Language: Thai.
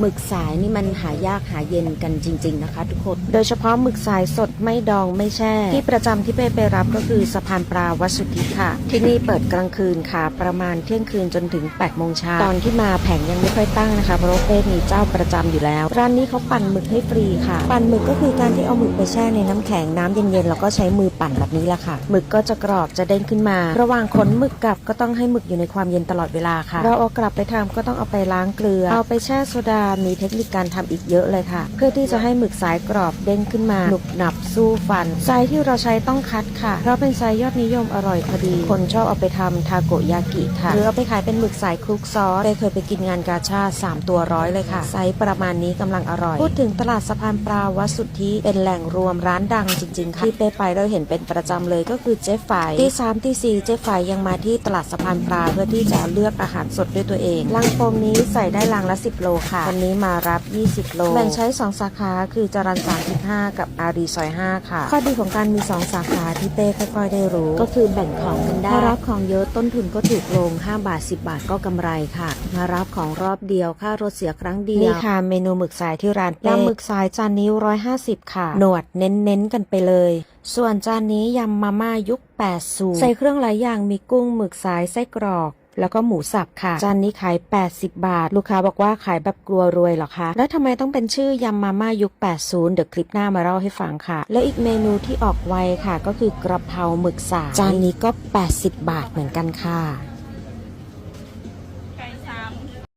หมึกสายนี่มันหายากหาเย็นกันจริง ๆ นะคะ ทุกคน โดยเฉพาะหมึกสายสดไม่ดองไม่แช่ ที่ประจำที่เป้ไปรับก็คือสะพานปลาวัดสุทธิค่ะ ที่นี่เปิดกลางคืนค่ะ ประมาณเที่ยงคืนจนถึง8โมงเช้าตอนที่มาแผงยังไม่ค่อยตั้งนะคะเพราะว่าเป้มีเจ้าประจำอยู่แล้ว ร้านนี้เขาปั่นหมึกให้ฟรีค่ะ ปั่นหมึกก็คือการที่เอาหมึกไปแช่ในน้ำแข็งน้ำเย็นๆแล้วก็ใช้มือปั่นแบบนี้แหละค่ะหมึกก็จะกรอบจะเด้งขึ้นมา ระหว่างขนหมึกกลับก็ต้องให้หมึกอยู่ในความเย็นตลอดเวลาค่ะ เราเอากลับไปทำก็ต้องเอาไปล้างเกลือ เอาไปแช่โซดามีเทคนิคการทำอีกเยอะเลยค่ะ เพื่อที่จะให้หมึกสายกรอบเด้งขึ้นมาหนุบหนับสู้ฟันไซส์ที่เราใช้ต้องคัดค่ะ เพราะเป็นไซส์ยอดนิยมอร่อยพอดี คนชอบเอาไปทำทาโกยากิค่ะ หรือเอาไปขายเป็นหมึกสายคลุกซอสเป้เคยไปกินงานกาชาติ3ตัวร้อยเลยค่ะ ไซส์ประมาณนี้กำลังอร่อย พูดถึงตลาดสะพานปลาวัดสุทธิเป็นแหล่งรวมร้านดังจริง ๆ ค่ะ ที่เป้ไปเราเห็นเป็นประจำเลยก็คือเจ๊ไฝตีสามตีสี่เจ๊ไฝยังมาที่ตลาดสะพานปลาเพื่อที่จะเลือกอาหารสดด้วยตัวเองลังโฟมนี้ใส่ได้ลังละ 10 โลค่ะวันนี้มารับ 20 โล แบ่งใช้ 2 สาขาคือจรัน35 กับอารีซอย 5 ค่ะ ข้อดีของการมี 2 สาขาที่เป้ค่อยๆได้รู้ ก็คือแบ่งของกันได้ถ้ารับของเยอะต้นทุนก็ถูกลง 5 บาท 10 บาทก็กำไรค่ะ มารับของรอบเดียวค่ารถเสียครั้งเดียว นี่ค่ะเมนูหมึกสายที่ร้านเป้ยำหมึกสายจานนี้ 150 ค่ะ หนวดเน้นๆกันไปเลยส่วนจานนี้ยำมาม่ายุค 80 ใส่เครื่องหลายอย่างมีกุ้งหมึกสายไส้กรอก แล้วก็หมูสับค่ะ จานนี้ขาย 80 บาท ลูกค้าบอกว่าขายแบบกลัวรวยหรอคะ แล้วทำไมต้องเป็นชื่อยำมาม่ายุค 80 เดี๋ยวคลิปหน้ามาเล่าให้ฟังค่ะ แล้วอีกเมนูที่ออกไวค่ะ ก็คือกระเพราหมึกสาจานนี้ก็ 80 บาทเหมือนกันค่ะ